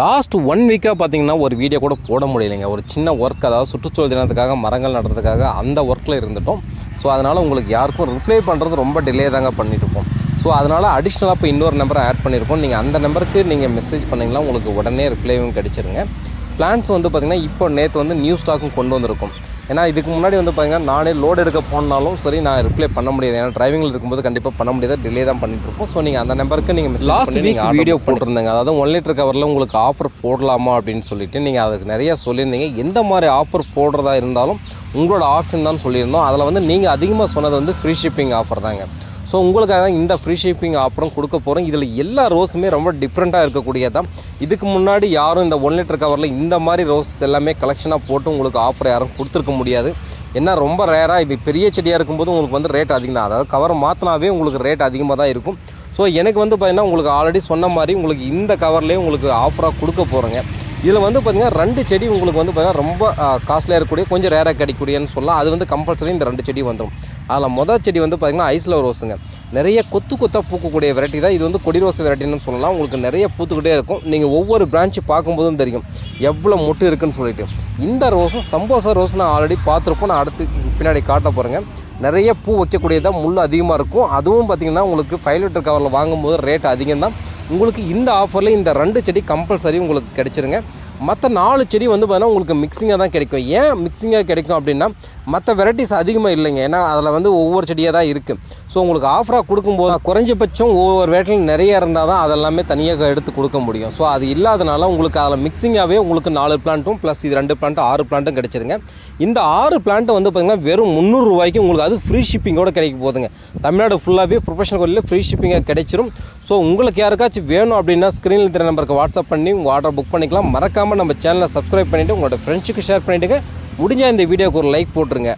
Last one வீக்காக பார்த்தீங்கன்னா ஒரு வீடியோ கூட போட முடியலைங்க. ஒரு சின்ன ஒர்க் அதாவது சுற்றுச்சூழல் தினத்துக்காக மரங்கள் நடுறதுக்காக அந்த ஒர்க்கில் இருந்துட்டோம். ஸோ அதனால் உங்களுக்கு யாருக்கும் ரிப்ளை பண்ணுறது ரொம்ப டிலே தாங்க பண்ணிட்டுருப்போம் ஸோ அதனால் அடிஷ்னலாக இப்போ இன்னொரு நம்பரை ஆட் பண்ணியிருக்கோம் நீங்கள் அந்த நம்பருக்கு நீங்கள் மெசேஜ் பண்ணிங்கன்னா உங்களுக்கு உடனே ரிப்ளைவும் கிடைச்சிருங்க. பிளான்ஸ் வந்து பார்த்திங்கன்னா இப்போ நேற்று வந்து நியூ ஸ்டாக்கும் கொண்டு வந்திருக்கும். ஏன்னா இதுக்கு முன்னாடி வந்து பார்த்தீங்கன்னா நானே லோடு எடுக்க போனாலும் சரி நான் ரிப்ளை பண்ண முடியாது. ஏன்னா டிரைவிங்கில் இருக்கும்போது கண்டிப்பாக பண்ண முடியாது. டிலே தான் பண்ணிட்டு இருப்போம் ஸோ நீங்கள் அந்த நம்பருக்கு நீங்கள் லாஸ்ட் வீக் வீடியோ போட்டிருந்தேங்க அதாவது ஒன் லிட்டர் கவரில் உங்களுக்கு ஆஃபர் போடலாமா அப்படின்னு சொல்லிட்டு நீங்கள் அதுக்கு நிறைய சொல்லியிருந்தீங்க. எந்த மாதிரி ஆஃபர் போடுறதா இருந்தாலும் உங்களோட ஆப்ஷன் தான் சொல்லியிருந்தோம். அதில் வந்து நீங்கள் அதிகமாக சொன்னது வந்து ஃப்ரீ ஷிப்பிங் ஆஃபர் தாங்க. ஸோ உங்களுக்காக இந்த ஃப்ரீ ஷிப்பிங் ஆஃபரும் கொடுக்க போகிறோம் இதில் எல்லா ரோஸுமே ரொம்ப டிஃப்ரெண்ட்டாக இருக்கக்கூடியதான் இதுக்கு முன்னாடி யாரும் இந்த ஒன் லிட்டர் கவரில் இந்த மாதிரி ரோஸ் எல்லாமே கலெக்ஷனாக போட்டு உங்களுக்கு ஆஃபர் யாரும் கொடுத்துருக்க முடியாது. ஏன்னா ரொம்ப ரேராக இது பெரிய செடியாக இருக்கும்போது உங்களுக்கு வந்து ரேட் அதிகம் தான் அதாவது கவர் மாற்றினாவே உங்களுக்கு ரேட் அதிகமாக தான் இருக்கும். ஸோ எனக்கு வந்து பார்த்தீங்கன்னா உங்களுக்கு ஆல்ரெடி சொன்ன மாதிரி உங்களுக்கு இந்த கவர்லேயே உங்களுக்கு ஆஃபராக கொடுக்க போகிறேங்க இதில் வந்து பார்த்திங்கன்னா ரெண்டு செடி உங்களுக்கு வந்து பார்த்திங்கன்னா ரொம்ப காஸ்ட்லியாக இருக்கக்கூடிய கொஞ்சம் ரேராக கிடைக்கூடியன்னு சொல்லலாம். அது வந்து கம்பல்சரி இந்த ரெண்டு செடி வந்துடும் அதில் மொதல் செடி வந்து பார்த்திங்கன்னா ஐஸில் ரோஸுங்க. நிறைய கொத்து கொத்தாக பூக்கக்கூடிய வெரைட்டி தான். இது வந்து கொடி ரோஸ் வெரைட்டின்னு சொல்லலாம். உங்களுக்கு நிறைய பூத்துக்கிட்டே இருக்கும். நீங்கள் ஒவ்வொரு பிரான்ச்சு பார்க்கும்போதும் தெரியும். எவ்வளோ மொட்டு இருக்குன்னு சொல்லிட்டு. இந்த ரோஸும் சம்போசா ரோஸ் நான் ஆல்ரெடி பார்த்துருப்போம். நான் அடுத்து பின்னாடி காட்ட போகிறேங்க நிறைய பூ வைக்கக்கூடியதாக முள் அதிகமாக இருக்கும். அதுவும் பார்த்திங்கன்னா உங்களுக்கு ஃபைவ் லிட்டர் கவரில் வாங்கும்போது ரேட் அதிகம் தான் உங்களுக்கு இந்த ஆஃபரில் இந்த ரெண்டு செடி கம்பல்சரி உங்களுக்கு கிடைச்சிருங்க. மற்ற நாலு செடி வந்து பார்த்தீங்கன்னா உங்களுக்கு மிக்சிங்காக தான் கிடைக்கும். ஏன் மிக்சிங்காக கிடைக்கும் அப்படின்னா மற்ற வெரைட்டிஸ் அதிகமாக இல்லைங்க. ஏன்னா அதில் வந்து ஒவ்வொரு செடியாக தான் இருக்குது ஸோ உங்களுக்கு ஆஃபராக கொடுக்கும்போது குறைஞ்சபட்சம் ஒவ்வொரு வேட்டிலும் நிறைய இருந்தால் தான் அதெல்லாமே தனியாக எடுத்து கொடுக்க முடியும். ஸோ அது இல்லாதனால உங்களுக்கு அதில் மிக்சிங்காகவே உங்களுக்கு நாலு பிளான்ட்டும் ப்ளஸ் இது ரெண்டு பிளான்ட்டு ஆறு பிளான்ட்டும் கிடைச்சிருங்க. இந்த ஆறு பிளான்ட்டு வந்து பார்த்திங்கன்னா வெறும் முந்நூறுரூவாய்க்கு உங்களுக்கு அது ஃப்ரீ ஷிப்பிங்கோட கிடைக்க போகுதுங்க. தமிழ்நாடு ஃபுல்லாகவே ப்ரொஃபஷனல் கோயிலில் ஃப்ரீ ஷிப்பிங்காக கிடைச்சிரும். ஸோ உங்களுக்கு யாருக்காச்சும் வேணும் அப்படின்னா ஸ்க்ரீனில் தெரிய நம்பருக்கு வாட்ஸ்அப் பண்ணி உங்கள் ஆர்டர் புக் பண்ணிக்கலாம். மறக்காமல் நம்ம சேனலை சப்ஸ்கிரைப் பண்ணிவிட்டு உங்களோட ஃப்ரெண்ட்ஸுக்கு ஷேர் பண்ணிவிட்டுங்க முடிஞ்சால் இந்த வீடியோக்கு ஒரு லைக் போட்டுருங்க.